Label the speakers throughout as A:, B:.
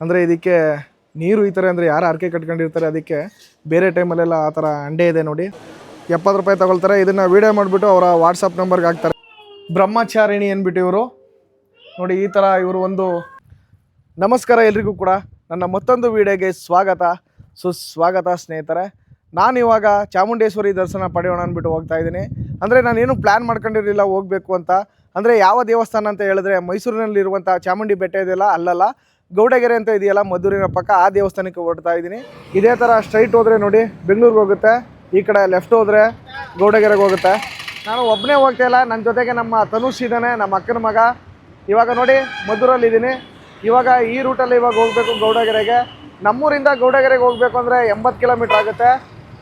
A: ಅಂದರೆ ಇದಕ್ಕೆ ನೀರು ಈ ತರ ಅಂದ್ರೆ ಯಾರು ಆರ್ಕೆ ಕಟ್ಕೊಂಡಿರ್ತಾರೆ ಅದಕ್ಕೆ ಬೇರೆ ಟೈಮಲ್ಲೆಲ್ಲ ಆ ತರ ಅಂಡೆ ಇದೆ ನೋಡಿ. ಎಪ್ಪತ್ತು ರೂಪಾಯಿ ತಗೊಳ್ತಾರೆ. ಇದನ್ನ ವಿಡಿಯೋ ಮಾಡಿಬಿಟ್ಟು ಅವರ ವಾಟ್ಸಪ್ ನಂಬರ್ಗೆ ಹಾಕ್ತಾರೆ. ಬ್ರಹ್ಮಚಾರಿಣಿ ಅಂದ್ಬಿಟ್ಟು ಇವರು. ನೋಡಿ, ಈ ತರ ಇವರು ಒಂದು ನಮಸ್ಕಾರ ಎಲ್ರಿಗೂ ಕೂಡ ನನ್ನ ಮತ್ತೊಂದು ವಿಡಿಯೋಗೆ ಸ್ವಾಗತ. ಸುಸ್ವಾಗತ ಸ್ನೇಹಿತರೆ. ನಾನು ಇವಾಗ ಚಾಮುಂಡೇಶ್ವರಿ ದರ್ಶನ ಪಡೆಯೋಣ ಅಂದ್ಬಿಟ್ಟು ಹೋಗ್ತಾ ಇದ್ದೀನಿ. ಅಂದರೆ ನಾನೇನು ಪ್ಲ್ಯಾನ್ ಮಾಡ್ಕೊಂಡಿರಲಿಲ್ಲ ಹೋಗಬೇಕು ಅಂತ. ಅಂದರೆ ಯಾವ ದೇವಸ್ಥಾನ ಅಂತ ಹೇಳಿದ್ರೆ ಮೈಸೂರಿನಲ್ಲಿರುವಂಥ ಚಾಮುಂಡಿ ಬೆಟ್ಟ ಇದೆಯಲ್ಲ, ಅಲ್ಲಲ್ಲ. ಗೌಡಗೆರೆ ಅಂತ ಇದೆಯಲ್ಲ ಮದ್ದೂರಿನ ಪಕ್ಕ, ಆ ದೇವಸ್ಥಾನಕ್ಕೆ ಹೊರಡ್ತಾ ಇದ್ದೀನಿ ಇದೇ ಥರ ಸ್ಟ್ರೈಟ್ ಹೋದರೆ ನೋಡಿ, ಬೆಂಗಳೂರಿಗೆ ಹೋಗುತ್ತೆ, ಈ ಕಡೆ ಲೆಫ್ಟ್ ಹೋದರೆ ಗೌಡಗೆರೆಗೆ ಹೋಗುತ್ತೆ. ನಾನು ಒಬ್ಬನೇ ಹೋಗ್ತಾ ಇಲ್ಲ ನನ್ನ ಜೊತೆಗೆ ನಮ್ಮ ತನುಷ್ ಇದ್ದಾನೆ ನಮ್ಮ ಅಕ್ಕನ ಮಗ. ಇವಾಗ ನೋಡಿ ಮಧುರಲ್ಲಿ ಇದ್ದೀನಿ ಇವಾಗ ಈ ರೂಟಲ್ಲಿ ಇವಾಗ ಹೋಗಬೇಕು ಗೌಡಗೆರೆಗೆ. ನಮ್ಮೂರಿಂದ ಗೌಡಗೆರೆಗೆ ಹೋಗಬೇಕು ಅಂದರೆ ಎಂಬತ್ತು ಕಿಲೋಮೀಟ್ರ್ ಆಗುತ್ತೆ.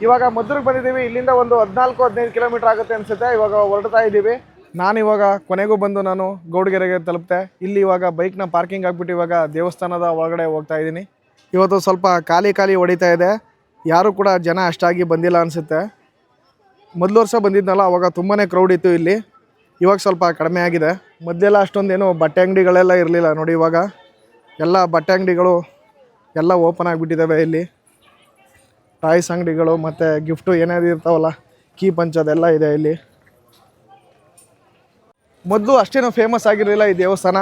A: ಇವಾಗ ಮದ್ದೂರಿಗೆ ಬಂದಿದ್ದೀವಿ, ಇಲ್ಲಿಂದ ಒಂದು ಹದಿನಾಲ್ಕು, ಹದಿನೈದು ಕಿಲೋಮೀಟ್ರ್ ಆಗುತ್ತೆ ಅನಿಸುತ್ತೆ. ಇವಾಗ ಹೊರಡ್ತಾ ಇದ್ದೀವಿ ನಾನು ಇವಾಗ ಕೊನೆಗೂ ಬಂದು ನಾನು ಗೌಡಗೆರೆಗೆ ತಲುಪ್ತೆ. ಇಲ್ಲಿ ಇವಾಗ ಬೈಕ್ನ ಪಾರ್ಕಿಂಗ್ ಆಗಿಬಿಟ್ಟು ಇವಾಗ ದೇವಸ್ಥಾನದ ಒಳಗಡೆ ಹೋಗ್ತಾ ಇದ್ದೀನಿ. ಇವತ್ತು ಸ್ವಲ್ಪ ಖಾಲಿ ಖಾಲಿ ಹೊಡಿತಾ ಇದೆ. ಯಾರೂ ಕೂಡ ಜನ ಅಷ್ಟಾಗಿ ಬಂದಿಲ್ಲ ಅನಿಸುತ್ತೆ. ಮೊದಲು ವರ್ಷ ಬಂದಿದ್ನಲ್ಲ, ಅವಾಗ ತುಂಬಾ ಕ್ರೌಡ್ ಇತ್ತು ಇಲ್ಲಿ. ಇವಾಗ ಸ್ವಲ್ಪ ಕಡಿಮೆ ಆಗಿದೆ. ಮೊದಲೆಲ್ಲ ಅಷ್ಟೊಂದೇನು ಬಟ್ಟೆ ಅಂಗಡಿಗಳೆಲ್ಲ ಇರಲಿಲ್ಲ ನೋಡಿ ಇವಾಗ. ಎಲ್ಲ ಬಟ್ಟೆ ಅಂಗಡಿಗಳು ಎಲ್ಲ ಓಪನ್ ಆಗಿಬಿಟ್ಟಿದ್ದಾವೆ ಇಲ್ಲಿ. ಟಾಯ್ಸ್ ಅಂಗಡಿಗಳು ಮತ್ತು ಗಿಫ್ಟು ಏನೇನು ಇರ್ತಾವಲ್ಲ, ಕೀ ಪಂಚ್ ಅದೆಲ್ಲ ಇದೆ ಇಲ್ಲಿ. ಮೊದಲು ಅಷ್ಟೇನು ಫೇಮಸ್ ಆಗಿರಲಿಲ್ಲ ಈ ದೇವಸ್ಥಾನ.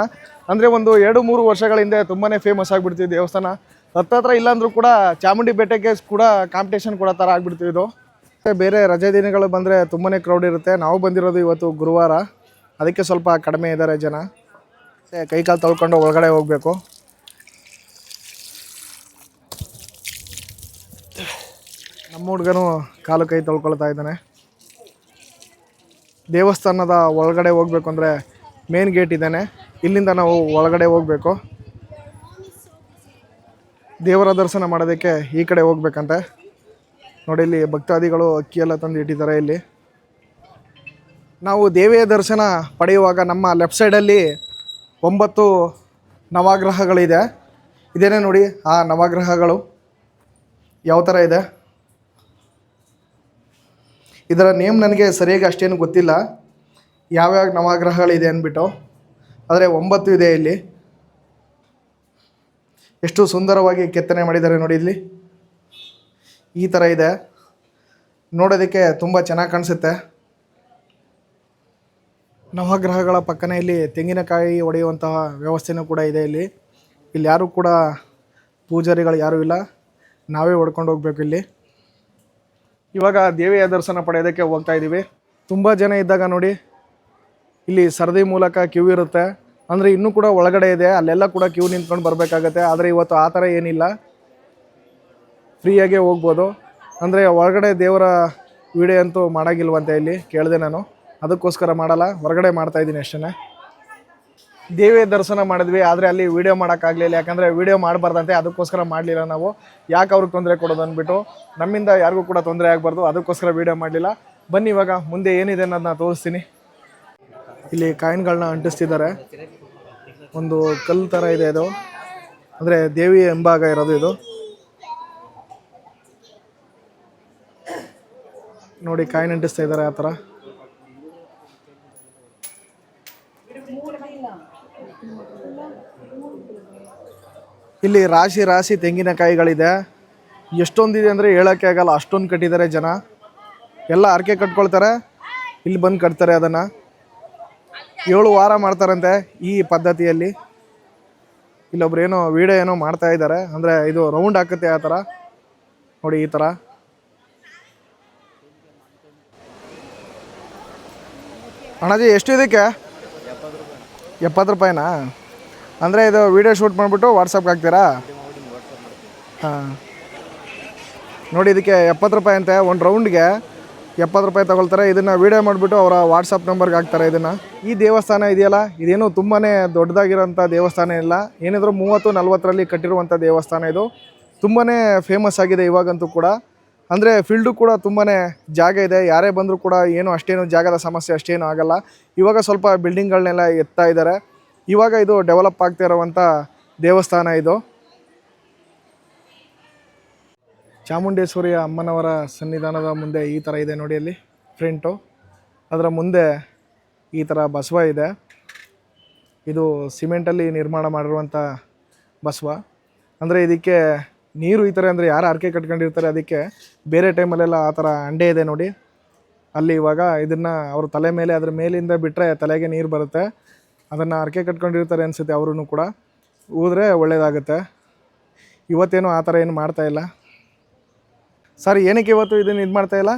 A: ಅಂದರೆ ಒಂದು ಎರಡು, ಮೂರು ವರ್ಷಗಳ ಹಿಂದೆ ತುಂಬಾ ಫೇಮಸ್ ಆಗಿಬಿಡ್ತೀವಿ ದೇವಸ್ಥಾನ. ಹತ್ತತ್ರ ಇಲ್ಲಾಂದರೂ ಕೂಡ ಚಾಮುಂಡಿ ಬೆಟ್ಟಕ್ಕೆ ಕೂಡ ಕಾಂಪಿಟೇಷನ್ ಕೊಡೋ ಥರ ಆಗಿಬಿಡ್ತೀವಿ ಇದು. ಬೇರೆ ರಜೆ ದಿನಗಳು ಬಂದರೆ ತುಂಬಾ ಕ್ರೌಡ್ ಇರುತ್ತೆ. ನಾವು ಬಂದಿರೋದು ಇವತ್ತು ಗುರುವಾರ. ಅದಕ್ಕೆ ಸ್ವಲ್ಪ ಕಡಿಮೆ ಇದ್ದಾರೆ ಜನ. ಕೈ ಕಾಲು ತೊಳ್ಕೊಂಡು ಒಳಗಡೆ ಹೋಗಬೇಕು. ನಮ್ಮ ಹುಡುಗನು ಕಾಲು ಕೈ ತೊಳ್ಕೊಳ್ತಾ ಇದ್ದಾನೆ. ದೇವಸ್ಥಾನದ ಒಳಗಡೆ ಹೋಗ್ಬೇಕು ಅಂದರೆ ಮೇನ್ ಗೇಟ್ ಇದ್ದಾನೆ ಇಲ್ಲಿಂದ ನಾವು ಒಳಗಡೆ ಹೋಗಬೇಕು. ದೇವರ ದರ್ಶನ ಮಾಡೋದಕ್ಕೆ ಈ ಕಡೆ ಹೋಗ್ಬೇಕಂತೆ. ನೋಡಿ ಇಲ್ಲಿ ಭಕ್ತಾದಿಗಳು ಅಕ್ಕಿಯೆಲ್ಲ ತಂದು ಇಟ್ಟಿದ್ದಾರೆ ಇಲ್ಲಿ. ನಾವು ದೇವಿಯ ದರ್ಶನ ಪಡೆಯುವಾಗ ನಮ್ಮ ಲೆಫ್ಟ್ ಸೈಡಲ್ಲಿ ಒಂಬತ್ತು ನವಗ್ರಹಗಳಿದೆ. ಇದೇನೇ ನೋಡಿ ಆ ನವಗ್ರಹಗಳು. ಯಾವ ಥರ ಇದೆ? ಇದರ ನೇಮ್ ನನಗೆ ಸರಿಯಾಗಿ ಅಷ್ಟೇನು ಗೊತ್ತಿಲ್ಲ. ಯಾವ್ಯಾವ ನವಗ್ರಹಗಳಿದೆ ಅಂದ್ಬಿಟ್ಟು. ಆದರೆ ಒಂಬತ್ತು ಇದೆ ಇಲ್ಲಿ. ಎಷ್ಟು ಸುಂದರವಾಗಿ ಕೆತ್ತನೆ ಮಾಡಿದ್ದಾರೆ ನೋಡಿ ಇಲ್ಲಿ. ಈ ಥರ ಇದೆ. ನೋಡೋದಕ್ಕೆ ತುಂಬ ಚೆನ್ನಾಗಿ ಕಾಣಿಸುತ್ತೆ. ನವಗ್ರಹಗಳ ಪಕ್ಕನೇ ಇಲ್ಲಿ ತೆಂಗಿನಕಾಯಿ ಒಡೆಯುವಂತಹ ವ್ಯವಸ್ಥೆನೂ ಕೂಡ ಇದೆ ಇಲ್ಲಿ. ಇಲ್ಲಿ ಯಾರೂ ಕೂಡ ಪೂಜಾರಿಗಳು ಯಾರೂ ಇಲ್ಲ. ನಾವೇ ಹೊಡ್ಕೊಂಡು ಹೋಗ್ಬೇಕು ಇಲ್ಲಿ. ಇವಾಗ ದೇವಿಯ ದರ್ಶನ ಪಡೆಯೋದಕ್ಕೆ ಹೋಗ್ತಾ ಇದ್ದೀವಿ. ತುಂಬ ಜನ ಇದ್ದಾಗ ನೋಡಿ, ಇಲ್ಲಿ ಸರದಿ ಮೂಲಕ ಕ್ಯೂ ಇರುತ್ತೆ. ಅಂದರೆ ಇನ್ನೂ ಕೂಡ ಒಳಗಡೆ ಇದೆ, ಅಲ್ಲೆಲ್ಲ ಕೂಡ ಕ್ಯೂ ನಿಂತ್ಕೊಂಡು ಬರಬೇಕಾಗತ್ತೆ. ಆದರೆ ಇವತ್ತು ಆ ಥರ ಏನಿಲ್ಲ. ಫ್ರೀಯಾಗೇ ಹೋಗ್ಬೋದು. ಅಂದರೆ ಒಳಗಡೆ ದೇವರ ವಿಡಿಯೋ ಅಂತೂ ಮಾಡೋಗಿಲ್ವಂತೆ ಇಲ್ಲಿ, ಕೇಳಿದೆ ನಾನು. ಅದಕ್ಕೋಸ್ಕರ ಮಾಡಲ್ಲ, ಹೊರಗಡೆ ಮಾಡ್ತಾಯಿದ್ದೀನಿ ಅಷ್ಟೇ ದೇವಿಯ ದರ್ಶನ ಮಾಡಿದ್ವಿ, ಆದರೆ ಅಲ್ಲಿ ವೀಡಿಯೋ ಮಾಡೋಕ್ಕಾಗಲಿಲ್ಲ. ಯಾಕಂದರೆ ವೀಡಿಯೋ ಮಾಡಬಾರ್ದಂತೆ, ಅದಕ್ಕೋಸ್ಕರ ಮಾಡಲಿಲ್ಲ ನಾವು. ಯಾಕೆ ಅವ್ರಿಗೆ ತೊಂದರೆ ಕೊಡೋದು ಅಂದ್ಬಿಟ್ಟು, ನಮ್ಮಿಂದ ಯಾರಿಗೂ ಕೂಡ ತೊಂದರೆ ಆಗಬಾರ್ದು, ಅದಕ್ಕೋಸ್ಕರ ವೀಡಿಯೋ ಮಾಡಲಿಲ್ಲ. ಬನ್ನಿ ಇವಾಗ, ಮುಂದೆ ಏನಿದೆ ಅನ್ನೋದನ್ನ ತೋರಿಸ್ತೀನಿ. ಇಲ್ಲಿ ಕಾಯಿನ್ಗಳನ್ನ ಅಂಟಿಸ್ತಿದ್ದಾರೆ. ಒಂದು ಕಲ್ಲು ಥರ ಇದೆ ಇದು ಅಂದರೆ ದೇವಿ ಎಂಬಾಗ ಇರೋದು ಇದು. ನೋಡಿ ಕಾಯಿನ್ ಅಂಟಿಸ್ತಾ ಇದ್ದಾರೆ ಆ ಥರ ಇಲ್ಲಿ ರಾಶಿ ರಾಶಿ ತೆಂಗಿನಕಾಯಿಗಳಿದೆ ಎಷ್ಟೊಂದಿದೆ ಅಂದರೆ ಹೇಳೋಕ್ಕೆ ಆಗಲ್ಲ. ಅಷ್ಟೊಂದು ಕಟ್ಟಿದ್ದಾರೆ ಜನ. ಎಲ್ಲ ಅರ್ಕೆ ಕಟ್ಕೊಳ್ತಾರೆ. ಇಲ್ಲಿ ಬಂದು ಕಟ್ತಾರೆ ಅದನ್ನು. ಏಳು ವಾರ ಮಾಡ್ತಾರಂತೆ ಈ ಪದ್ಧತಿಯಲ್ಲಿ. ಇಲ್ಲೊಬ್ರು ಏನೋ ವೀಡಿಯೋ ಏನೋ ಮಾಡ್ತಾ ಇದ್ದಾರೆ. ಅಂದರೆ ಇದು ರೌಂಡ್ ಹಾಕುತ್ತೆ ಆ ಥರ. ನೋಡಿ ಈ ಥರ. ಅಣ್ಣಾಜಿ ಎಷ್ಟು ಇದಕ್ಕೆ ಎಪ್ಪತ್ತು ರೂಪಾಯಿನಾ? ಅಂದರೆ ಇದು ವಿಡಿಯೋ ಶೂಟ್ ಮಾಡಿಬಿಟ್ಟು ವಾಟ್ಸಪ್ಗೆ ಹಾಕ್ತೀರಾ? ಹಾಂ. ನೋಡಿ ಇದಕ್ಕೆ ಎಪ್ಪತ್ತು ರೂಪಾಯಿ ಅಂತೆ, ಒಂದು ರೌಂಡ್ಗೆ ಎಪ್ಪತ್ತು ರೂಪಾಯಿ ತಗೊಳ್ತಾರೆ. ಇದನ್ನು ವೀಡಿಯೋ ಮಾಡಿಬಿಟ್ಟು ಅವರ ವಾಟ್ಸಪ್ ನಂಬರ್ಗೆ ಹಾಕ್ತಾರೆ ಇದನ್ನು. ಈ ದೇವಸ್ಥಾನ ಇದೆಯಲ್ಲ, ಇದೇನು ತುಂಬಾ ದೊಡ್ಡದಾಗಿರೋಂಥ ದೇವಸ್ಥಾನ ಇಲ್ಲ. ಏನಿದ್ರು ಮೂವತ್ತು, ನಲ್ವತ್ತರಲ್ಲಿ ಕಟ್ಟಿರುವಂಥ ದೇವಸ್ಥಾನ ಇದು. ತುಂಬಾ ಫೇಮಸ್ ಆಗಿದೆ ಇವಾಗಂತೂ ಕೂಡ. ಅಂದರೆ ಫೀಲ್ಡು ಕೂಡ ತುಂಬಾ ಜಾಗ ಇದೆ. ಯಾರೇ ಬಂದರೂ ಕೂಡ ಏನು ಅಷ್ಟೇನು ಜಾಗದ ಸಮಸ್ಯೆ ಅಷ್ಟೇನು ಆಗಲ್ಲ. ಇವಾಗ ಸ್ವಲ್ಪ ಬಿಲ್ಡಿಂಗ್ಗಳನ್ನೆಲ್ಲ ಎತ್ತಾ ಇದ್ದಾರೆ ಇವಾಗ ಇದು ಡೆವಲಪ್ ಆಗ್ತಾ ಇರುವಂಥ ದೇವಸ್ಥಾನ ಇದು. ಚಾಮುಂಡೇಶ್ವರಿಯ ಅಮ್ಮನವರ ಸನ್ನಿಧಾನದ ಮುಂದೆ ಈ ಥರ ಇದೆ ನೋಡಿ ಅಲ್ಲಿ ಫ್ರಂಟು ಅದರ ಮುಂದೆ ಈ ಥರ ಬಸವ ಇದೆ. ಇದು ಸಿಮೆಂಟಲ್ಲಿ ನಿರ್ಮಾಣ ಮಾಡಿರುವಂಥ ಬಸವ. ಅಂದರೆ ಇದಕ್ಕೆ ನೀರು ಈ ಥರ ಅಂದರೆ ಯಾರು ಆರ್ಕೆ ಕಟ್ಕೊಂಡಿರ್ತಾರೆ ಅದಕ್ಕೆ ಬೇರೆ ಟೈಮಲ್ಲೆಲ್ಲ ಆ ಥರ ಅಂಡೆ ಇದೆ ನೋಡಿ. ಅಲ್ಲಿ ಇವಾಗ ಇದನ್ನು ಅವ್ರ ತಲೆ ಮೇಲೆ, ಅದ್ರ ಮೇಲಿಂದ ಬಿಟ್ಟರೆ ತಲೆಗೆ ನೀರು ಬರುತ್ತೆ. ಅದನ್ನು ಹರಕೆ ಕಟ್ಕೊಂಡಿರ್ತಾರೆ ಅನಿಸುತ್ತೆ ಅವರು ಕೂಡ. ಊದ್ರೆ ಒಳ್ಳೆಯದಾಗುತ್ತೆ ಇವತ್ತೇನು ಆ ಥರ ಏನು ಮಾಡ್ತಾ ಇಲ್ಲ? ಸರ್, ಏನಕ್ಕೆ ಇವತ್ತು ಇದನ್ನು ಇದು ಮಾಡ್ತಾ ಇಲ್ಲ?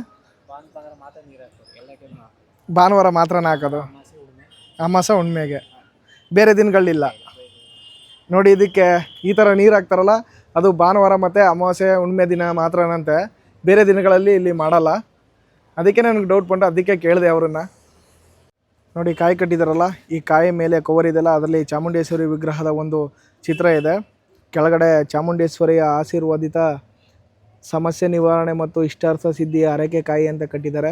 A: ಭಾನುವಾರ ಮಾತ್ರನೇ ಹಾಕೋದು? ಅಮಾಸ ಹುಣ್ಮೆಗೆ. ಬೇರೆ ದಿನಗಳಿಲ್ಲ. ನೋಡಿ, ಇದಕ್ಕೆ ಈ ಥರ ನೀರು ಹಾಕ್ತಾರಲ್ಲ, ಅದು ಭಾನುವಾರ ಮತ್ತು ಅಮಾವಾಸ್ಯೆ ಹುಣ್ಮೆ ದಿನ ಮಾತ್ರನಂತೆ. ಬೇರೆ ದಿನಗಳಲ್ಲಿ ಇಲ್ಲಿ ಮಾಡಲ್ಲ. ಅದಕ್ಕೆ ನನಗೆ ಡೌಟ್ ಬಂದು ಅದಕ್ಕೆ ಕೇಳಿದೆ ಅವರನ್ನು. ನೋಡಿ ಕಾಯಿ ಕಟ್ಟಿದಾರಲ್ಲ, ಈ ಕಾಯಿ ಮೇಲೆ ಕವರ್ ಇದೆಯಲ್ಲ, ಅದರಲ್ಲಿ ಚಾಮುಂಡೇಶ್ವರಿ ವಿಗ್ರಹದ ಒಂದು ಚಿತ್ರ ಇದೆ. ಕೆಳಗಡೆ ಚಾಮುಂಡೇಶ್ವರಿಯ ಆಶೀರ್ವಾದಿತ ಸಮಸ್ಯೆ ನಿವಾರಣೆ ಮತ್ತು ಇಷ್ಟಾರ್ಥ ಸಿದ್ಧಿಯ ಅರಕೆ ಕಾಯಿ ಅಂತ ಕಟ್ಟಿದ್ದಾರೆ.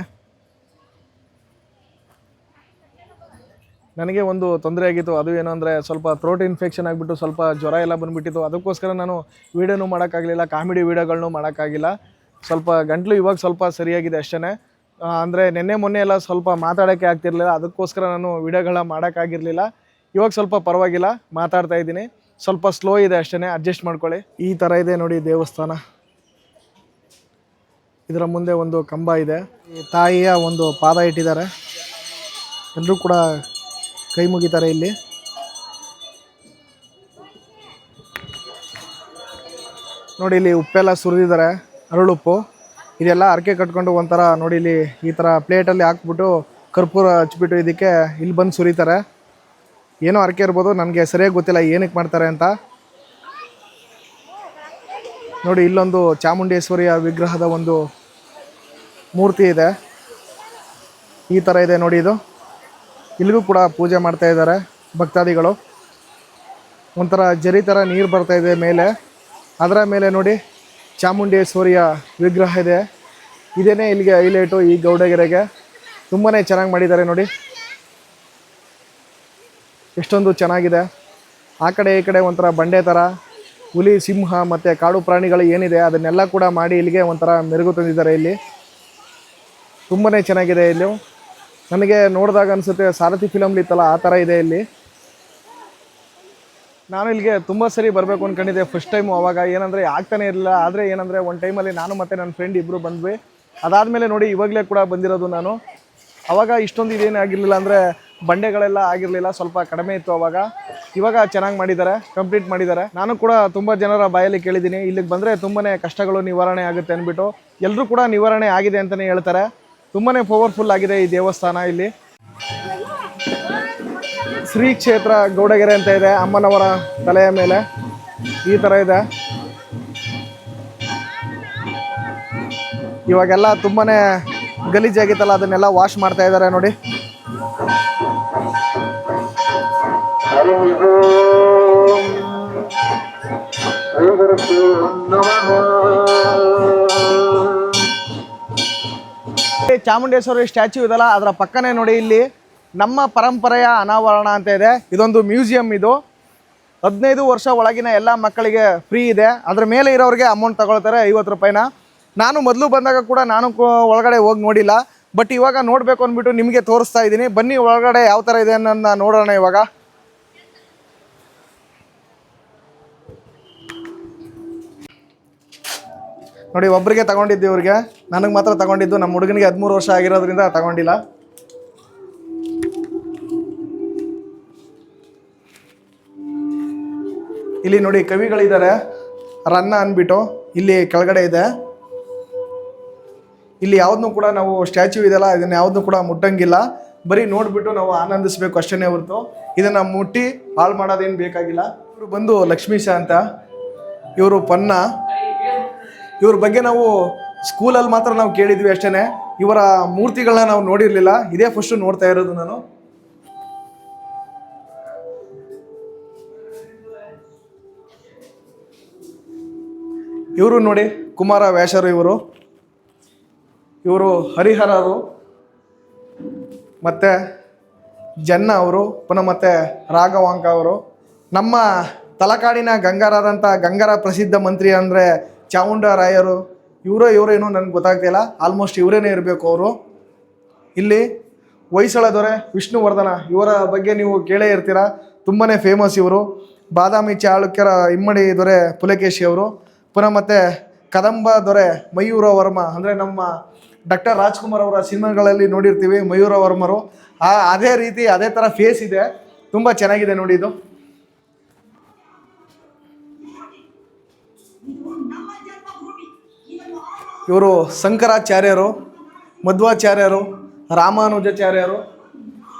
A: ನನಗೆ ಒಂದು ತೊಂದರೆ ಆಗಿತ್ತು. ಅದು ಏನು ಅಂದರೆ ಸ್ವಲ್ಪ ಥ್ರೋಟ್ ಇನ್ಫೆಕ್ಷನ್ ಆಗಿಬಿಟ್ಟು ಸ್ವಲ್ಪ ಜ್ವರ ಎಲ್ಲ ಬಂದುಬಿಟ್ಟಿತ್ತು. ಅದಕ್ಕೋಸ್ಕರ ನಾನು ವೀಡಿಯೋನು ಮಾಡೋಕ್ಕಾಗಲಿಲ್ಲ, ಕಾಮಿಡಿ ವೀಡಿಯೋಗಳನ್ನೂ ಮಾಡೋಕ್ಕಾಗಿಲ್ಲ. ಸ್ವಲ್ಪ ಗಂಟಲು ಇವಾಗ ಸ್ವಲ್ಪ ಸರಿಯಾಗಿದೆ ಅಷ್ಟೇ ಅಂದರೆ ನಿನ್ನೆ ಮೊನ್ನೆ ಎಲ್ಲ ಸ್ವಲ್ಪ ಮಾತಾಡೋಕ್ಕೆ ಆಗ್ತಿರ್ಲಿಲ್ಲ. ಅದಕ್ಕೋಸ್ಕರ ನಾನು ವಿಡಿಯೋಗಳ ಮಾಡೋಕ್ಕಾಗಿರಲಿಲ್ಲ ಇವಾಗ ಸ್ವಲ್ಪ ಪರವಾಗಿಲ್ಲ, ಮಾತಾಡ್ತಾ ಇದ್ದೀನಿ. ಸ್ವಲ್ಪ ಸ್ಲೋ ಇದೆ ಅಷ್ಟೇ ಅಡ್ಜಸ್ಟ್ ಮಾಡ್ಕೊಳ್ಳಿ. ಈ ಥರ ಇದೆ ನೋಡಿ ದೇವಸ್ಥಾನ. ಇದರ ಮುಂದೆ ಒಂದು ಕಂಬ ಇದೆ. ತಾಯಿಯ ಒಂದು ಪಾದ ಇಟ್ಟಿದ್ದಾರೆ. ಎಲ್ಲರೂ ಕೂಡ ಕೈ ಮುಗಿತಾರೆ ಇಲ್ಲಿ. ನೋಡಿ ಇಲ್ಲಿ ಉಪ್ಪೆಲ್ಲ ಸುರಿದಿದ್ದಾರೆ, ಅರಳುಪ್ಪು. ಇದೆಲ್ಲ ಹರಕೆ ಕಟ್ಕೊಂಡು ಒಂಥರ ನೋಡಿ ಇಲ್ಲಿ ಈ ಥರ ಪ್ಲೇಟಲ್ಲಿ ಹಾಕ್ಬಿಟ್ಟು ಕರ್ಪೂರ ಹಚ್ಬಿಟ್ಟು ಇದಕ್ಕೆ ಇಲ್ಲಿ ಬಂದು ಸುರಿತಾರೆ. ಏನೋ ಹರಕೆ ಇರ್ಬೋದು, ನನಗೆ ಸರಿಯಾಗಿ ಗೊತ್ತಿಲ್ಲ ಏನಕ್ಕೆ ಮಾಡ್ತಾರೆ ಅಂತ. ನೋಡಿ, ಇಲ್ಲೊಂದು ಚಾಮುಂಡೇಶ್ವರಿಯ ವಿಗ್ರಹದ ಒಂದು ಮೂರ್ತಿ ಇದೆ. ಈ ಥರ ಇದೆ ನೋಡಿ ಇದು. ಇಲ್ಲಿಗೂ ಕೂಡ ಪೂಜೆ ಮಾಡ್ತಾ ಇದ್ದಾರೆ ಭಕ್ತಾದಿಗಳು. ಒಂಥರ ಜರಿ ಥರ ನೀರು ಬರ್ತಾ ಇದೆ ಮೇಲೆ. ಅದರ ಮೇಲೆ ನೋಡಿ ಚಾಮುಂಡೇಶ್ವರಿಯ ವಿಗ್ರಹ ಇದೆ. ಇದೇನೆ ಇಲ್ಲಿಗೆ ಹೈಲೈಟು ಈ ಗೌಡಗೆರೆಗೆ. ತುಂಬಾ ಚೆನ್ನಾಗಿ ಮಾಡಿದ್ದಾರೆ ನೋಡಿ. ಎಷ್ಟೊಂದು ಚೆನ್ನಾಗಿದೆ. ಆ ಕಡೆ ಈ ಕಡೆ ಒಂಥರ ಬಂಡೆ ಥರ ಹುಲಿ, ಸಿಂಹ ಮತ್ತು ಕಾಡು ಪ್ರಾಣಿಗಳು ಏನಿದೆ ಅದನ್ನೆಲ್ಲ ಕೂಡ ಮಾಡಿ ಇಲ್ಲಿಗೆ ಒಂಥರ ಮೆರುಗು ತಂದಿದ್ದಾರೆ ಇಲ್ಲಿ. ತುಂಬಾ ಚೆನ್ನಾಗಿದೆ ಇಲ್ಲಿ. ನನಗೆ ನೋಡಿದಾಗ ಅನಿಸುತ್ತೆ, ಸಾರಥಿ ಫಿಲಮ್ಲಿತ್ತಲ್ಲ ಆ ಥರ ಇದೆ ಇಲ್ಲಿ. ನಾನು ಇಲ್ಲಿಗೆ ತುಂಬ ಸರಿ ಬರಬೇಕು ಅಂದ್ಕೊಂಡಿದ್ದೆ ಫಸ್ಟ್ ಟೈಮು ಅವಾಗ. ಏನಂದರೆ ಆಗ್ತಾನೆ ಇರಲಿಲ್ಲ. ಆದರೆ ಏನಂದರೆ ಒಂದು ಟೈಮಲ್ಲಿ ನಾನು ಮತ್ತು ನನ್ನ ಫ್ರೆಂಡ್ ಇಬ್ಬರು ಬಂದ್ವಿ. ಅದಾದಮೇಲೆ ನೋಡಿ ಇವಾಗಲೇ ಕೂಡ ಬಂದಿರೋದು ನಾನು. ಅವಾಗ ಇಷ್ಟೊಂದು ಇದೇನು ಆಗಿರಲಿಲ್ಲ ಅಂದರೆ ಬಂಡೆಗಳೆಲ್ಲ ಆಗಿರಲಿಲ್ಲ. ಸ್ವಲ್ಪ ಕಡಿಮೆ ಇತ್ತು ಅವಾಗ. ಇವಾಗ ಚೆನ್ನಾಗಿ ಮಾಡಿದ್ದಾರೆ. ಕಂಪ್ಲೀಟ್ ಮಾಡಿದ್ದಾರೆ. ನಾನು ಕೂಡ ತುಂಬ ಜನರ ಬಾಯಲ್ಲಿ ಕೇಳಿದ್ದೀನಿ. ಇಲ್ಲಿಗೆ ಬಂದರೆ ತುಂಬಾ ಕಷ್ಟಗಳು ನಿವಾರಣೆ ಆಗುತ್ತೆ ಅಂದ್ಬಿಟ್ಟು ಎಲ್ಲರೂ ಕೂಡ ನಿವಾರಣೆ ಆಗಿದೆ ಅಂತಲೇ ಹೇಳ್ತಾರೆ. ತುಂಬಾ ಪವರ್ಫುಲ್ ಆಗಿದೆ ಈ ದೇವಸ್ಥಾನ ಇಲ್ಲಿ. ಶ್ರೀ ಕ್ಷೇತ್ರ ಗೌಡಗೆರೆ ಅಂತ ಇದೆ, ಅಮ್ಮನವರ ತಲೆಯ ಮೇಲೆ. ಈ ಥರ ಇದೆ. ಇವಾಗೆಲ್ಲ ತುಂಬಾ ಗಲೀಜಾಗಿತ್ತಲ್ಲ ಅದನ್ನೆಲ್ಲ ವಾಶ್ ಮಾಡ್ತಾ ಇದ್ದಾರೆ ನೋಡಿ. ಚಾಮುಂಡೇಶ್ವರಿ ಸ್ಟ್ಯಾಚ್ಯೂ ಇದಲ್ಲ ಅದರ ಪಕ್ಕನೇ ನೋಡಿ ಇಲ್ಲಿ. ನಮ್ಮ ಪರಂಪರೆಯ ಅನಾವರಣ ಅಂತ ಇದೆ. ಇದೊಂದು ಮ್ಯೂಸಿಯಂ ಇದು. ಹದಿನೈದು ವರ್ಷ ಒಳಗಿನ ಎಲ್ಲ ಮಕ್ಕಳಿಗೆ ಫ್ರೀ ಇದೆ. ಅದ್ರ ಮೇಲೆ ಇರೋರಿಗೆ ಅಮೌಂಟ್ ತಗೊಳ್ತಾರೆ ಐವತ್ತು ರೂಪಾಯಿನ. ನಾನು ಮೊದಲು ಬಂದಾಗ ಕೂಡ ನಾನು ಒಳಗಡೆ ಹೋಗಿ ನೋಡಿಲ್ಲ. ಬಟ್ ಇವಾಗ ನೋಡಬೇಕು ಅಂದ್ಬಿಟ್ಟು ನಿಮಗೆ ತೋರಿಸ್ತಾ ಇದ್ದೀನಿ. ಬನ್ನಿ ಒಳಗಡೆ ಯಾವ ಥರ ಇದೆ ಅನ್ನೋದನ್ನ ನೋಡೋಣ ಇವಾಗ. ನೋಡಿ ಒಬ್ಬರಿಗೆ ತಗೊಂಡಿದ್ದು ಇವ್ರಿಗೆ. ನನಗೆ ಮಾತ್ರ ತಗೊಂಡಿದ್ದು. ನಮ್ಮ ಹುಡುಗನಿಗೆ ಹದಿಮೂರು ವರ್ಷ ಆಗಿರೋದ್ರಿಂದ ತಗೊಂಡಿಲ್ಲ. ಇಲ್ಲಿ ನೋಡಿ ಕವಿಗಳಿದ್ದಾರೆ. ರನ್ನ ಅಂದ್ಬಿಟ್ಟು ಇಲ್ಲಿ ಕೆಳಗಡೆ ಇದೆ. ಇಲ್ಲಿ ಯಾವುದನ್ನು ಕೂಡ ನಾವು ಸ್ಟ್ಯಾಚ್ಯೂ ಇದೆಯಲ್ಲ, ಇದನ್ನು ಯಾವುದನ್ನು ಕೂಡ ಮುಟ್ಟಂಗಿಲ್ಲ. ಬರೀ ನೋಡಿಬಿಟ್ಟು ನಾವು ಆನಂದಿಸ್ಬೇಕು ಅಷ್ಟೇ ಹೊರತು. ಇದನ್ನು ಮುಟ್ಟಿ ಹಾಳು ಮಾಡೋದೇನು ಬೇಕಾಗಿಲ್ಲ. ಇವರು ಬಂದು ಲಕ್ಷ್ಮೀಶ ಅಂತ. ಇವರು ಪನ್ನ. ಇವ್ರ ಬಗ್ಗೆ ನಾವು ಸ್ಕೂಲಲ್ಲಿ ಮಾತ್ರ ನಾವು ಕೇಳಿದ್ವಿ ಅಷ್ಟೇ ಇವರ ಮೂರ್ತಿಗಳನ್ನ ನಾವು ನೋಡಿರಲಿಲ್ಲ. ಇದೇ ಫಸ್ಟು ನೋಡ್ತಾ ಇರೋದು ನಾನು. ಇವರು ನೋಡಿ, ಕುಮಾರ ವ್ಯಾಸರು ಇವರು. ಇವರು ಹರಿಹರರು. ಮತ್ತು ಜನ್ನ ಅವರು, ಪುನಃ ಮತ್ತು ರಾಘವಾಂಕ ಅವರು. ನಮ್ಮ ತಲಕಾಡಿನ ಗಂಗರಾದಂಥ ಗಂಗರ ಪ್ರಸಿದ್ಧ ಮಂತ್ರಿ ಅಂದರೆ ಚಾಮುಂಡರಾಯರು. ಇವರೋ ಇವರೋ ಏನೋ ನನಗೆ ಗೊತ್ತಾಗ್ತಿಲ್ಲ ಆಲ್ಮೋಸ್ಟ್ ಇವರೇನೇ ಇರಬೇಕು ಅವರು. ಇಲ್ಲಿ ಹೊಯ್ಸಳ ದೊರೆ, ವಿಷ್ಣುವರ್ಧನ, ಇವರ ಬಗ್ಗೆ ನೀವು ಕೇಳೇ ಇರ್ತೀರ. ತುಂಬಾ ಫೇಮಸ್ ಇವರು. ಬಾದಾಮಿ ಚಾಳುಕ್ಯರ ಇಮ್ಮಡಿ ದೊರೆ ಪುಲಕೇಶಿ ಅವರು. ಪುನಃ ಮತ್ತೆ ಕದಂಬ ದೊರೆ ಮಯೂರ ವರ್ಮ, ಅಂದರೆ ನಮ್ಮ ಡಾಕ್ಟರ್ ರಾಜ್ಕುಮಾರ್ ಅವರ ಸಿನಿಮಾಗಳಲ್ಲಿ ನೋಡಿರ್ತೀವಿ ಮಯೂರ ವರ್ಮರು. ಆ, ಅದೇ ರೀತಿ ಅದೇ ಥರ ಫೇಸ್ ಇದೆ. ತುಂಬ ಚೆನ್ನಾಗಿದೆ ನೋಡಿ ಇದು. ಇವರು ಶಂಕರಾಚಾರ್ಯರು, ಮಧ್ವಾಚಾರ್ಯರು, ರಾಮಾನುಜಾಚಾರ್ಯರು.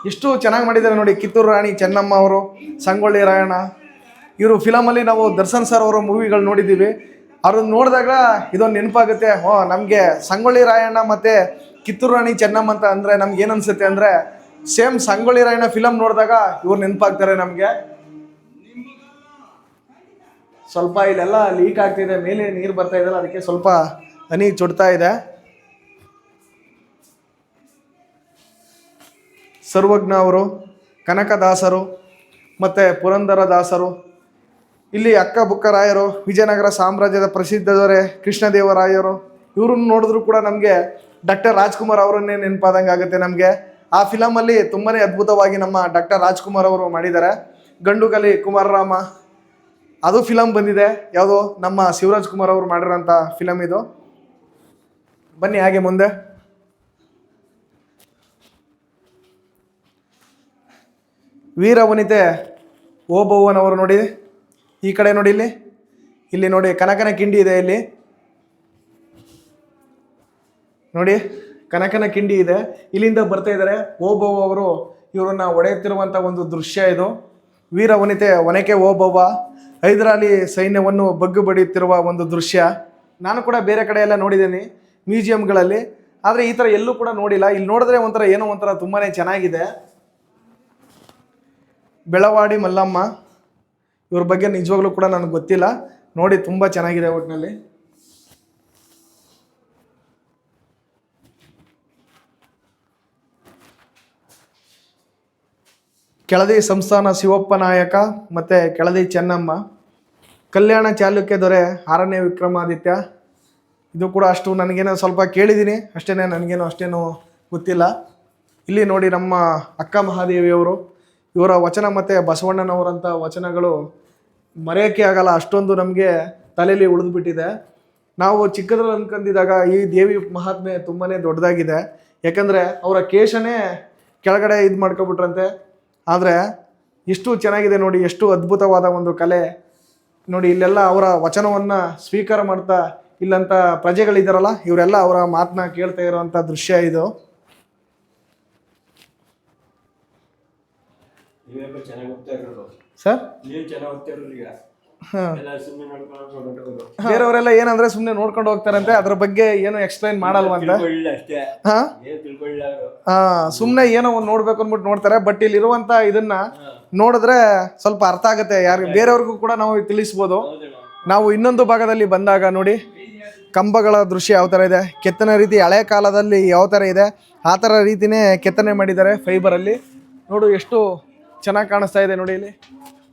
A: ಎಷ್ಟು ಚೆನ್ನಾಗಿ ಮಾಡಿದ್ದಾರೆ ನೋಡಿ ಕಿತ್ತೂರು ರಾಣಿ ಚೆನ್ನಮ್ಮ ಅವರು, ಸಂಗೊಳ್ಳಿ ರಾಯಣ್ಣ. ಇವರು ಫಿಲಮಲ್ಲಿ ನಾವು ದರ್ಶನ್ ಸರ್ ಅವರ ಮೂವಿಗಳು ನೋಡಿದ್ದೀವಿ. ಅವ್ರನ್ನ ನೋಡಿದಾಗ ಇದೊಂದು ನೆನಪಾಗುತ್ತೆ. ಓ, ನಮಗೆ ಸಂಗೊಳ್ಳಿ ರಾಯಣ್ಣ ಮತ್ತು ಕಿತ್ತೂರು ರಾಣಿ ಚೆನ್ನಮ್ಮ ಅಂತ ಅಂದರೆ ನಮ್ಗೆ ಏನನ್ಸುತ್ತೆ ಅಂದರೆ ಸೇಮ್ ಸಂಗೊಳ್ಳಿ ರಾಯಣ್ಣ ಫಿಲಮ್ ನೋಡಿದಾಗ ಇವ್ರು ನೆನಪಾಗ್ತಾರೆ ನಮಗೆ. ಸ್ವಲ್ಪ ಇಲ್ಲೆಲ್ಲ ಲೀಕ್ ಆಗ್ತಿದೆ, ಮೇಲೆ ನೀರು ಬರ್ತಾ ಇದೆಲ್ಲ ಅದಕ್ಕೆ ಸ್ವಲ್ಪ ಹನಿ ಚುಡ್ತಾ ಇದೆ. ಸರ್ವಜ್ಞ ಅವರು, ಕನಕದಾಸರು ಮತ್ತು ಪುರಂದರ ದಾಸರು ಇಲ್ಲಿ ಅಕ್ಕ ಬುಕ್ಕರಾಯರು, ವಿಜಯನಗರ ಸಾಮ್ರಾಜ್ಯದ ಪ್ರಸಿದ್ಧ ದೊರೆ ಕೃಷ್ಣದೇವರಾಯರು, ಇವ್ರನ್ನ ನೋಡಿದ್ರು ಕೂಡ ನಮಗೆ ಡಾಕ್ಟರ್ ರಾಜ್ಕುಮಾರ್ ಅವರನ್ನೇ ನೆನಪಾದಂಗೆ ಆಗುತ್ತೆ ನಮಗೆ. ಆ ಫಿಲಮಲ್ಲಿ ತುಂಬಾ ಅದ್ಭುತವಾಗಿ ನಮ್ಮ ಡಾಕ್ಟರ್ ರಾಜ್ಕುಮಾರ್ ಅವರು ಮಾಡಿದ್ದಾರೆ. ಗಂಡುಗಲಿ ಕುಮಾರರಾಮ, ಅದು ಫಿಲಮ್ ಬಂದಿದೆ. ಯಾವುದು ನಮ್ಮ ಶಿವರಾಜ್ ಕುಮಾರ್ ಅವರು ಮಾಡಿರೋಂಥ ಫಿಲಮ್ ಇದು. ಬನ್ನಿ ಹಾಗೆ ಮುಂದೆ. ವೀರ ವನಿತೆ ಓಬವ್ವನವರು ನೋಡಿ. ಈ ಕಡೆ ನೋಡಿ ಇಲ್ಲಿ. ಇಲ್ಲಿ ನೋಡಿ ಕನಕನ ಕಿಂಡಿ ಇದೆ ಇಲ್ಲಿ. ನೋಡಿ ಕನಕನ ಕಿಂಡಿ ಇದೆ. ಇಲ್ಲಿಂದ ಬರ್ತಾ ಇದ್ದಾರೆ. ಓಬವ್ವ ಅವರು ಇವರನ್ನ ಒಡೆಯುತ್ತಿರುವಂಥ ಒಂದು ದೃಶ್ಯ ಇದು. ವೀರ ವನಿತೆ ಒನಕೆ ಓಬವ್ವ. ಹೈದರಾಲಿ ಸೈನ್ಯವನ್ನು ಬಗ್ಗು ಬಡಿಯುತ್ತಿರುವ ಒಂದು ದೃಶ್ಯ. ನಾನು ಕೂಡ ಬೇರೆ ಕಡೆ ಎಲ್ಲ ನೋಡಿದ್ದೀನಿ ಮ್ಯೂಸಿಯಂಗಳಲ್ಲಿ. ಆದರೆ ಈ ಥರ ಎಲ್ಲೂ ಕೂಡ ನೋಡಿಲ್ಲ. ಇಲ್ಲಿ ನೋಡಿದ್ರೆ ಒಂಥರ ಏನೋ ಒಂಥರ ತುಂಬಾ ಚೆನ್ನಾಗಿದೆ. ಬೆಳವಾಡಿ ಮಲ್ಲಮ್ಮ. ಇವ್ರ ಬಗ್ಗೆ ನಿಜವಾಗ್ಲೂ ಕೂಡ ನನಗೆ ಗೊತ್ತಿಲ್ಲ. ನೋಡಿ, ತುಂಬ ಚೆನ್ನಾಗಿದೆ ಒಟ್ಟಿನಲ್ಲಿ ಕೆಳದಿ ಸಂಸ್ಥಾನ ಶಿವಪ್ಪ ನಾಯಕ ಮತ್ತು ಕೆಳದಿ ಚೆನ್ನಮ್ಮ. ಕಲ್ಯಾಣ ಚಾಲುಕ್ಯ ದೊರೆ ಆರನೇ ವಿಕ್ರಮಾದಿತ್ಯ. ಇದು ಕೂಡ ಅಷ್ಟು ನನಗೇನೋ ಸ್ವಲ್ಪ ಕೇಳಿದ್ದೀನಿ. ಅಷ್ಟೇ ನನಗೇನು ಅಷ್ಟೇನು ಗೊತ್ತಿಲ್ಲ. ಇಲ್ಲಿ ನೋಡಿ ನಮ್ಮ ಅಕ್ಕ ಮಹಾದೇವಿಯವರು. ಇವರ ವಚನ ಮತ್ತು ಬಸವಣ್ಣನವರಂಥ ವಚನಗಳು ಮರೆಯೋಕ್ಕೆ ಆಗಲ್ಲ. ಅಷ್ಟೊಂದು ನಮಗೆ ತಲೆಯಲ್ಲಿ ಉಳಿದ್ಬಿಟ್ಟಿದೆ ನಾವು ಚಿಕ್ಕದ್ರಲ್ಲಿ ಅನ್ಕೊಂಡಿದ್ದಾಗ ಈ ದೇವಿ ಮಹಾತ್ಮೆ ತುಂಬಾ ದೊಡ್ಡದಾಗಿದೆ. ಯಾಕಂದರೆ ಅವರ ಕೇಶನೇ ಕೆಳಗಡೆ ಇದು ಮಾಡ್ಕೊಬಿಟ್ರಂತೆ. ಆದರೆ ಇಷ್ಟು ಚೆನ್ನಾಗಿದೆ ನೋಡಿ, ಎಷ್ಟು ಅದ್ಭುತವಾದ ಒಂದು ಕಲೆ. ನೋಡಿ, ಇಲ್ಲೆಲ್ಲ ಅವರ ವಚನವನ್ನು ಸ್ವೀಕಾರ ಮಾಡ್ತಾ ಇಲ್ಲಂಥ ಪ್ರಜೆಗಳಿದ್ದಾರಲ್ಲ ಇವರೆಲ್ಲ ಅವರ ಮಾತನ್ನ ಕೇಳ್ತಾ ಇರೋವಂಥ ದೃಶ್ಯ ಇದು
B: ನೀವೇ ಚೆನ್ನಾಗಿ ಹೋಗ್ತಾ ಇರೋದು
A: ಸರ್
B: ನೀವು ಚೆನ್ನಾಗಿ ಹೋಗ್ತಾ ಇರೋದು ಈಗ
A: ಹಾಂ
B: ಎಲ್ಲ ಸುಮ್ಮನೆ ನೋಡ್ಕೊಂಡು ಹೊರಟೋಗೋದು.
A: ಬೇರೆಯವರೆಲ್ಲ ಏನಂದ್ರೆ ಸುಮ್ಮನೆ ನೋಡ್ಕೊಂಡು ಹೋಗ್ತಾರಂತೆ. ಅದ್ರ ಬಗ್ಗೆ ಏನು ಎಕ್ಸ್ಪ್ಲೈನ್ ಮಾಡಲ್ವಂತೆ ಸುಮ್ಮನೆ ಏನೋ ಒಂದು ನೋಡ್ಬೇಕು ಅಂದ್ಬಿಟ್ಟು ನೋಡ್ತಾರೆ. ಬಟ್ ಇಲ್ಲಿರುವಂತ ಇದನ್ನ ನೋಡಿದ್ರೆ ಸ್ವಲ್ಪ ಅರ್ಥ ಆಗುತ್ತೆ. ಯಾರಿಗೆ ಬೇರೆಯವ್ರಿಗೂ ಕೂಡ ನಾವು ತಿಳಿಸ್ಬೋದು. ನಾವು ಇನ್ನೊಂದು ಭಾಗದಲ್ಲಿ ಬಂದಾಗ ನೋಡಿ ಕಂಬಗಳ ದೃಶ್ಯ ಯಾವ ಥರ ಇದೆ ಕೆತ್ತನೆ ರೀತಿ ಹಳೆ ಕಾಲದಲ್ಲಿ ಯಾವ ಥರ ಇದೆ ಆ ಥರ ರೀತಿನೇ ಕೆತ್ತನೆ ಮಾಡಿದ್ದಾರೆ ಫೈಬರಲ್ಲಿ ನೋಡು ಎಷ್ಟು ಚೆನ್ನಾಗಿ ಕಾಣಿಸ್ತಾ ಇದೆ ನೋಡಿ ಇಲ್ಲಿ.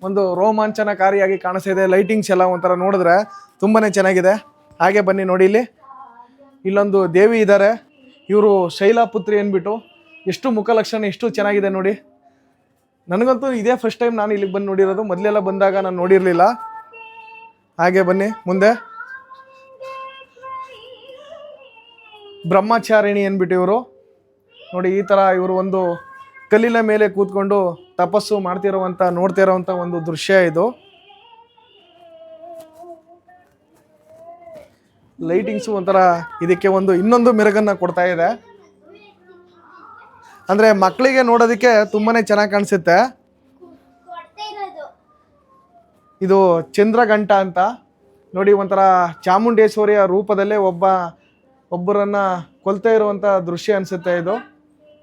A: ಒಂದು ರೋಮಾಂಚನಕಾರಿಯಾಗಿ ಕಾಣಿಸ್ತಾ ಇದೆ. ಲೈಟಿಂಗ್ಸ್ ಎಲ್ಲ ಒಂಥರ ನೋಡಿದ್ರೆ ತುಂಬಾ ಚೆನ್ನಾಗಿದೆ. ಹಾಗೆ ಬನ್ನಿ ನೋಡಿ ಇಲ್ಲಿ. ಇಲ್ಲೊಂದು ದೇವಿ ಇದ್ದಾರೆ ಇವರು ಶೈಲಾಪುತ್ರಿ ಅಂದ್ಬಿಟ್ಟು ಎಷ್ಟು ಮುಖಲಕ್ಷಣ ಎಷ್ಟು ಚೆನ್ನಾಗಿದೆ ನೋಡಿ. ನನಗಂತೂ ಇದೇ ಫಸ್ಟ್ ಟೈಮ್ ನಾನು ಇಲ್ಲಿಗೆ ಬಂದು ನೋಡಿರೋದು. ಮೊದಲೆಲ್ಲ ಬಂದಾಗ ನಾನು ನೋಡಿರಲಿಲ್ಲ. ಹಾಗೆ ಬನ್ನಿ ಮುಂದೆ. ಬ್ರಹ್ಮಚಾರಿಣಿ ಅಂದ್ಬಿಟ್ಟು ಇವರು. ನೋಡಿ ಈ ಥರ ಇವರು ಒಂದು ಕಲ್ಲಿನ ಮೇಲೆ ಕೂತ್ಕೊಂಡು ತಪಸ್ಸು ಮಾಡ್ತಿರುವಂಥ ನೋಡ್ತಾ ಇರೋವಂಥ ಒಂದು ದೃಶ್ಯ ಇದು. ಲೈಟಿಂಗ್ಸು ಒಂಥರ ಇದಕ್ಕೆ ಒಂದು ಇನ್ನೊಂದು ಮೆರುಗನ್ನು ಕೊಡ್ತಾ ಇದೆ. ಅಂದರೆ ಮಕ್ಕಳಿಗೆ ನೋಡೋದಕ್ಕೆ ತುಂಬಾ ಚೆನ್ನಾಗಿ ಕಾಣಿಸುತ್ತೆ. ಇದು ಚಂದ್ರಗಂಟ ಅಂತ. ನೋಡಿ, ಒಂಥರ ಚಾಮುಂಡೇಶ್ವರಿಯ ರೂಪದಲ್ಲೇ ಒಬ್ಬ, ಒಬ್ಬರನ್ನ ಕೊಲ್ತಾ ಇರುವಂಥ ದೃಶ್ಯ ಅನಿಸುತ್ತೆ ಇದು.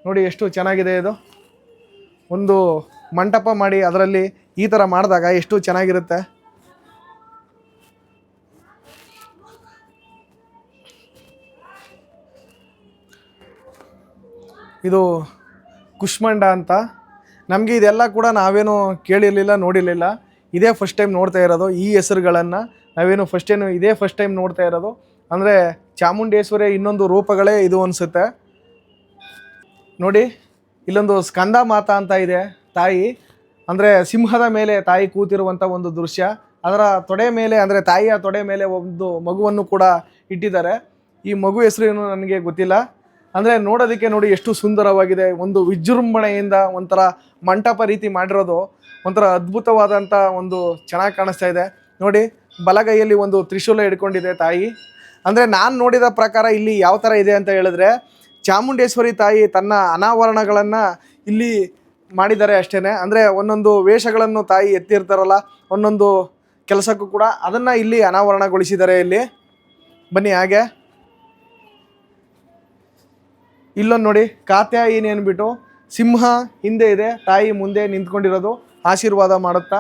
A: ನೋಡಿ, ಎಷ್ಟು ಚೆನ್ನಾಗಿದೆ ಇದು. ಒಂದು ಮಂಟಪ ಮಾಡಿ ಅದರಲ್ಲಿ ಈ ಥರ ಮಾಡಿದಾಗ ಎಷ್ಟು ಚೆನ್ನಾಗಿರುತ್ತೆ? ಇದು ಕುಷ್ಮಂಡ ಅಂತ. ನಮಗೆ ಇದೆಲ್ಲ ಕೂಡ ನಾವೇನು ಕೇಳಿರಲಿಲ್ಲ, ನೋಡಿರಲಿಲ್ಲ. ಇದೇ ಫಸ್ಟ್ ಟೈಮ್ ನೋಡ್ತಾ ಇರೋದು ಈ ಹೆಸರುಗಳನ್ನು. ನಾವೇನು ಫಸ್ಟ್ ಏನು ಇದೇ ಫಸ್ಟ್ ಟೈಮ್ ನೋಡ್ತಾ ಇರೋದು. ಅಂದರೆ ಚಾಮುಂಡೇಶ್ವರಿ ಇನ್ನೊಂದು ರೂಪಗಳೇ ಇದು ಅನಿಸುತ್ತೆ. ನೋಡಿ. ಇಲ್ಲೊಂದು ಸ್ಕಂದ ಮಾತಾ ಅಂತ ಇದೆ ತಾಯಿ. ಅಂದರೆ ಸಿಂಹದ ಮೇಲೆ ತಾಯಿ ಕೂತಿರುವಂಥ ಒಂದು ದೃಶ್ಯ. ಅದರ ತೊಡೆ ಮೇಲೆ, ಅಂದರೆ ತಾಯಿಯ ತೊಡೆ ಮೇಲೆ ಒಂದು ಮಗುವನ್ನು ಕೂಡ ಇಟ್ಟಿದ್ದಾರೆ. ಈ ಮಗು ಹೆಸರು ಏನು ನನಗೆ ಗೊತ್ತಿಲ್ಲ. ಅಂದರೆ ನೋಡೋದಕ್ಕೆ ನೋಡಿ ಎಷ್ಟು ಸುಂದರವಾಗಿದೆ. ಒಂದು ವಿಜೃಂಭಣೆಯಿಂದ ಒಂಥರ ಮಂಟಪ ರೀತಿ ಮಾಡಿರೋದು. ಒಂಥರ ಅದ್ಭುತವಾದಂಥ ಒಂದು ಚೆನ್ನಾಗಿ ಕಾಣಿಸ್ತಾ ಇದೆ. ನೋಡಿ, ಬಲಗೈಯಲ್ಲಿ ಒಂದು ತ್ರಿಶೂಲ ಹಿಡ್ಕೊಂಡಿದೆ ತಾಯಿ. ಅಂದರೆ ನಾನು ನೋಡಿದ ಪ್ರಕಾರ ಇಲ್ಲಿ ಯಾವ ಥರ ಇದೆ ಅಂತ ಹೇಳಿದ್ರೆ ಚಾಮುಂಡೇಶ್ವರಿ ತಾಯಿ ತನ್ನ ಅನಾವರಣಗಳನ್ನು ಇಲ್ಲಿ ಮಾಡಿದ್ದಾರೆ ಅಷ್ಟೇ ಅಂದರೆ ಒಂದೊಂದು ವೇಷಗಳನ್ನು ತಾಯಿ ಎತ್ತಿರ್ತಾರಲ್ಲ, ಒಂದೊಂದು ಕೆಲಸಕ್ಕೂ ಕೂಡ ಅದನ್ನು ಇಲ್ಲಿ ಅನಾವರಣಗೊಳಿಸಿದ್ದಾರೆ ಇಲ್ಲಿ. ಬನ್ನಿ ಹಾಗೆ. ಇಲ್ಲೊಂದು ನೋಡಿ ಕಾತ್ಯಾಯಿನಿ ಅಂದ್ಬಿಟ್ಟು ಸಿಂಹ ಹಿಂದೆ ಇದೆ, ತಾಯಿ ಮುಂದೆ ನಿಂತ್ಕೊಂಡಿರೋದು, ಆಶೀರ್ವಾದ ಮಾಡುತ್ತಾ?